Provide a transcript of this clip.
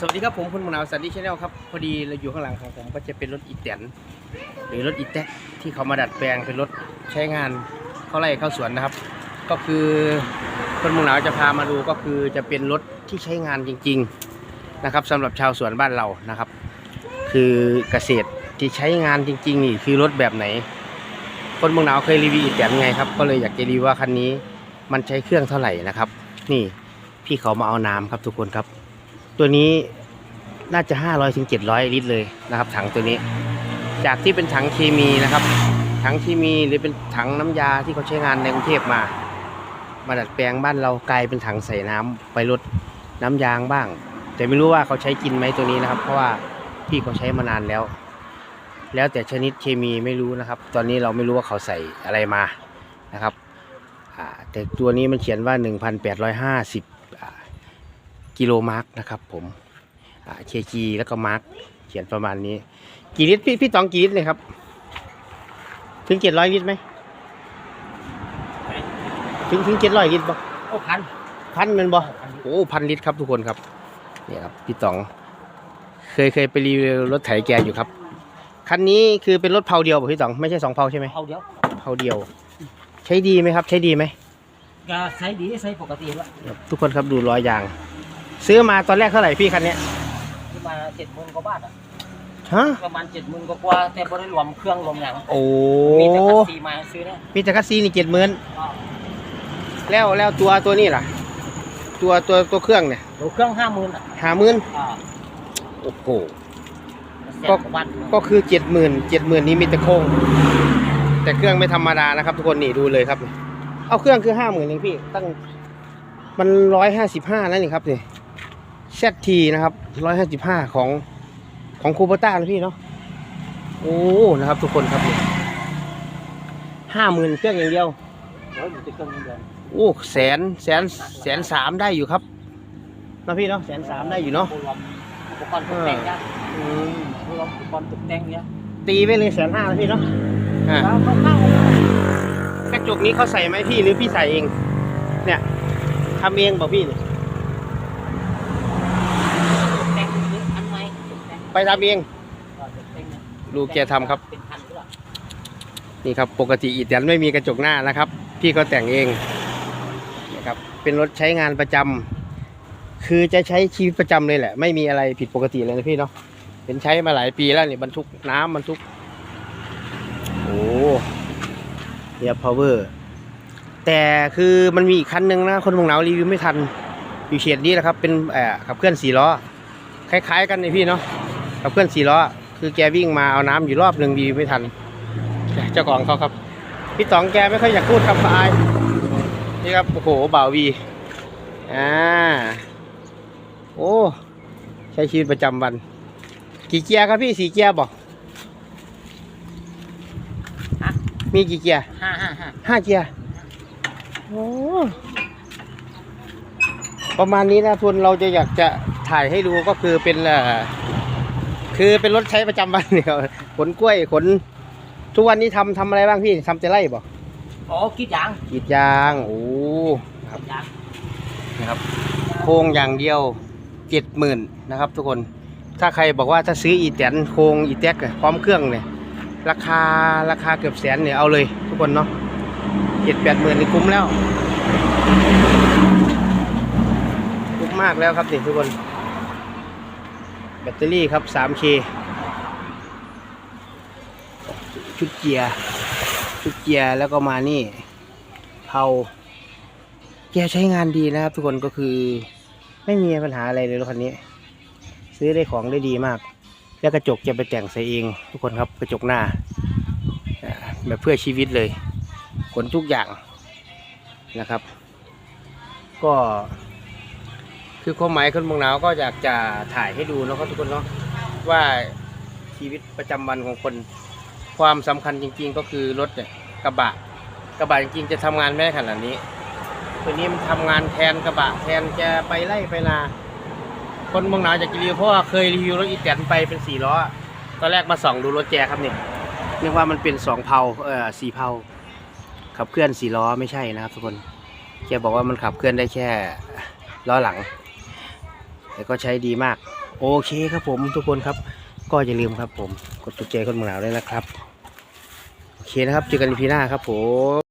สวัสดีครับผมคุณมนาวสันติชาแนลครับพอดีเราอยู่ข้างหลังของผมก็จะเป็นรถอีแตนหรือรถอีแตะที่เขามาดัดแปลงเป็นรถใช้งานเข้าไร่เข้าสวนนะครับ ก็คือคนมนาวจะพามาดูก็คือจะเป็นรถที่ใช้งานจริง ๆนะครับสำหรับชาวสวนบ้านเรานะครับ คือเกษตรที่ใช้งานจริง ๆ นี่คือรถแบบไหน คนมืองหนาวเคยรีวิวอีแตนไงครับก็เลยอยากจะรีวิวว่าคันนี้มันใช้เครื่องเท่าไหร่นะครับ นี่พี่เขามาเอาน้ำครับทุกคนครับ ตัวนี้น่าจะ 500ถึง700 ลิตรเลยนะครับ ถังตัวนี้ จากที่เป็นถังเคมีนะครับ ถังเคมีหรือเป็นถังน้ำยาที่เขาใช้งานในกรุงเทพมา มาดัดแปลงบ้านเรากลายเป็นถังใส่น้ำไปลดน้ำยางบ้าง แต่ไม่รู้ว่าเขาใช้กินไหมตัวนี้นะครับ เพราะว่าพี่เขาใช้มานานแล้ว แล้วแต่ชนิดเคมีไม่รู้นะครับ ตอนนี้เราไม่รู้ว่าเขาใส่อะไรมานะครับแต่ตัวนี้มันเขียนว่า 1,850อ่า กิโลมาร์กนะครับ ผมเคจีแล้วก็มาร์กเขียนประมาณนี้ กี่ลิตรพี่พี่ตองกี่ลิตรเลยครับ ถึงเจ็ดร้อยลิตรไหมถึงถึงเจ็ดร้อยลิตรบ่โอ้พันพันแมันบ่โอ้พันลิตรครับทุกคนครับเนี่ยครับพี่ตอง เคยเคยไปรีวิวรถไถแกอยู่ครับคันนี้คือเป็นรถเพาเดียวป่ะพี่ตองไม่ใช่สองเพาใช่ไหมเอาเดียวเพาเดียว ใช้ดีไหมครับ ใช้ดีไหมก็ใช้ดีใช้ปกติแล้วทุกคนครับดูล้อยาง ซื้อมาตอนแรกเท่าไหร่พี่คันเนี้ยที่มาเจ็ดหมื่นกว่าบาทอะฮะประมาณเจ็ดหมื่นกว่าๆแต่บริรวมเครื่องรวมอย่างโอ้มีแต่คัสซีมาซื้อเนี่ยมีแต่คัสซีนี่เจ็ดหมื่นแล้วแล้วตัวตัวนี้ล่ะ ตัวตัวตัวเครื่องเนี่ยดูเครื่องห้าหมื่นอะหาหมื่นอ่าโอ้โหแสนก็กว่าบาทก็คือเจ็ดหมื่นเจ็ดหมื่นนี้มีแต่โครงแต่เครื่องไม่ธรรมดานะครับ ทุกคนนี่ดูเลยครับ เอาเครื่องคือห้าหมื่นเองพี่ ตั้งมันร้อยห้าสิบห้านั่นนี่ครับนี่ เซทีนะครับร้อยห้าสิบห้าของของคูปต้านะพี่เนาะ โอ้ นะครับทุกคนครับห้าหมื่นเครื่องอย่างเดียวโอ้แสนแสนแสนสามได้อยู่ครับนะพี่เนาะแสนสามได้อยู่เนาะอุปกรณ์ตกแต่งเนี่ยอืมอุปกรณ์ตกแต่งเนี่ยตีไปเลยแสนห้านะพี่เนาะกระจกนี้เขาใส่ไหมพี่หรือพี่ใส่เอง เนี่ยทำเองบอกพี่เนี่ย ตกแต่งหรืออันไหนตกแต่ง ไปทำเองก็ตกแต่งเนี่ยดูแกทำครับ นี่ครับปกติอีแตนไม่มีกระจกหน้านะครับ พี่เขาแต่งเองนะครับเป็นรถใช้งานประจำคือจะใช้ชีวิตประจำเลยแหละ ไม่มีอะไรผิดปกติเลยนะพี่เนาะเห็นใช้มาหลายปีแล้วนี่บรรทุกน้ำบรรทุกโอ้เรียบพาวเวอร์แต่คือมันมีอีกคันหนึ่งนะ คนมองหนาวรีวิวไม่ทัน อยู่เฉียดนี้แหละครับ เป็นเอ่อขับเคลื่อนสี่ล้อ คล้ายๆกันนี่พี่เนาะ ขับเคลื่อนสี่ล้อ คือแกวิ่งมาเอาน้ำอยู่รอบหนึ่งรีวิวไม่ทัน เจ้าของเขาครับ พี่ต๋องแกไม่ค่อยอยากพูดครับอายนี่ครับ โอ้โหบ่าววี อ่า โอ้ ใช้ชีวิตประจำวัน กี่เกียร์ครับพี่สี่เกียร์บอกมีกี่เกียร์ห้าห้าห้าห้าเกียร์โอ้ประมาณนี้นะทุนเราจะอยากจะถ่ายให้ดูก็คือเป็นเอ่อ คือเป็นรถใช้ประจำวันเนี่ยขนกล้วยขน ทุกวันนี้ทำทำอะไรบ้างพี่ทำแต่ไร่บอกอ๋อคิดอย่างกรีดยางโอ้ครับอย่างนะครับ โครงอย่างเดียวเจ็ดหมื่นนะครับ ทุกคนถ้าใครบอกว่าถ้าซื้ออีแตนโครงอีแท็กอะพร้อมเครื่องเนี่ย ราคาราคาเกือบแสนเนี่ยเอาเลย ทุกคนเนาะเจ็ดแปดหมื่นนี่คุ้มแล้ว คุ้มมากแล้วครับนี่ทุกคน แบตเตอรี่ครับ 3K ชุดเกียร์ชุดเกียร์แล้วก็มานี่เผาแกใช้งานดีนะครับ ทุกคนก็คือไม่มีปัญหาอะไรเลยรถคันนี้ ซื้อได้ของได้ดีมาก แล้วกระจกจะไปแต่งใส่เอง ทุกคนครับกระจกหน้าแบบเพื่อชีวิตเลยขนทุกอย่างนะครับ ก็ คือความหมายคนเมองหนาวก็อยากจะถ่ายให้ดูนะครับทุกคนเนาะว่าชีวิตประจำวันของคน ความสำคัญจริง ๆ ก็คือรถเนี่ยกระบะ กระบะจริงๆจะทำงานไม่ได้ขนาดนี้ตัวนี้มันทำงานแทนกระบะแทนจะไปไล่ไปนาคนเมืองหนาวจากรีวิวเพราะว่าเคยรีวิวรถอีแตนไปเป็นสี่ล้อตอนแรกมาส่องดูรถแจครับเนี่ยนึกว่ามันเป็นสองเพาเออสี่เพาขับเคลื่อนสี่ล้อไม่ใช่นะครับทุกคนแกบอกว่ามันขับเคลื่อนได้แค่ล้อหลัง แต่ก็ใช้ดีมาก โอเคครับผมทุกคนครับ ก็อย่าลืมครับผม กดถูกใจคนเมืองหนาวด้วยนะครับ โอเคนะครับ เจอกันในพีหน้าครับผม